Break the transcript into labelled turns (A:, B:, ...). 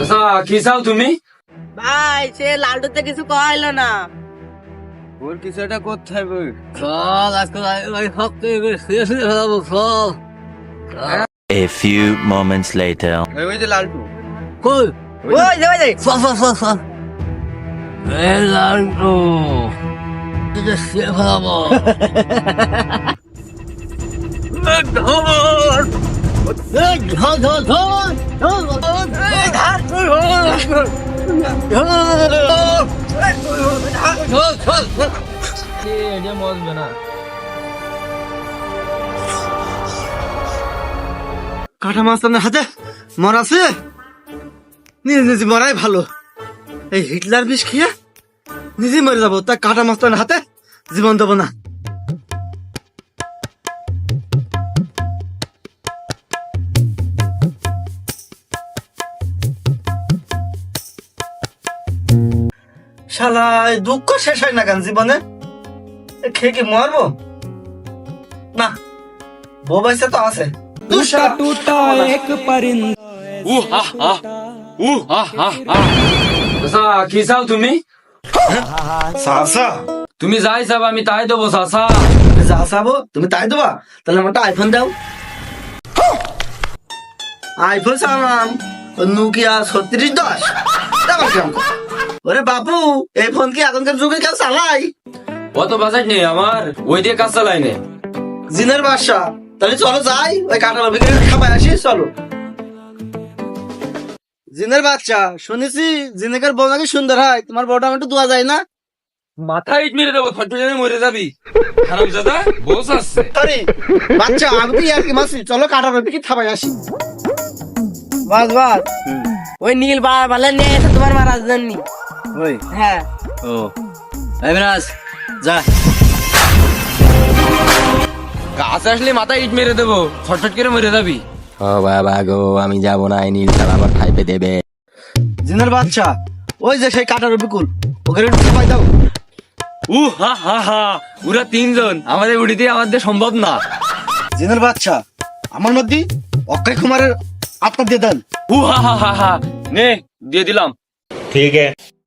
A: আচ্ছা কি চাও তুমি?
B: ভাই সে লালটুতে কিছু কইলো না।
A: ওর কিছু একটা করতে হবে।
C: চল আজকে সব শুয়ে শুয়ে ফেলাবো চল।
D: A few moments later.
A: ওই যে লালটু
C: কই?
B: ওই যে ওই যে
C: চল চল চল চল। এ লান্টু তোকে শুয়ে ফেলাবো ধর মজবে না
E: কাটা মাস্তানের হাতে, মরাছে। নিজে নিজে মরাই ভালো। এই হিটলার বিষ খেয়ে নিজে মরে যাব। তাই কাটা মাস্তানের হাতে, জীবন দেবো না। শালা দুঃখ শেষ হয় না কেন জীবনে? খেয়ে কি মরবো? না বউ বাইসে তো আছে। দূর শালা।
A: আচ্ছা কি চাও তুমি?
E: সাসা
A: তুমি যাই চাও আমি তাই দেবো চাচা।
E: যা চাবো তুমি তাই দেবা? তাহলে আমার আইফোন দাও। আইফোন চালাম। নোকিয়া ছত্রিশ দশ। কেমন ওরে বাপু এই ফোন কি এখনকার যুগে কেউ চালাই
A: অত বাজেট নেই আমার ওই দিয়ে কাজ চালাই নে।
E: জিনের বাসা। তাহলে চলো যাই ওই কাটার বিক্রি খাবাই আসি চলো। জিনের বাচ্চা শুনেছি জিনেকের বউ নাকি সুন্দর হয় তোমার বউটা একটু দোয়া যায় না?
A: মাথায় ইট মেরে দেবো ছট জেনে মরে যাবি। খারাপ দাদা বস আসছে
E: সরি বাচ্চা আমি তো ইয়ার কি মাসি চলো কাটার বিক্রি খাবাই আসি।
B: বাস বাস। ওই নীল বা ভালো নিয়ে তোমার মারার জন্য।
C: ওই।
B: হ্যাঁ।
C: ও। যা।
A: গাছ আসলে মাথায় ইট মেরে দেবো ছটফট করে মরে যাবি।
D: ও বাবা গো আমি যাব না এই নীল খেলা আমার খাইপে দেবে।
E: জিনের বাচ্চা ওই যে সেই কাটার বিকুল ওকে একটু দাও।
A: উ হা হা হা ওরা তিনজন আমাদের উড়িতে আমাদের সম্ভব না।
E: জিনের বাচ্চা আমার মধ্যে অক্ষয় কুমারের আত্মা দিয়ে দেন।
A: উ হা হা হা হা নে দিয়ে দিলাম।
D: ঠিক আছে।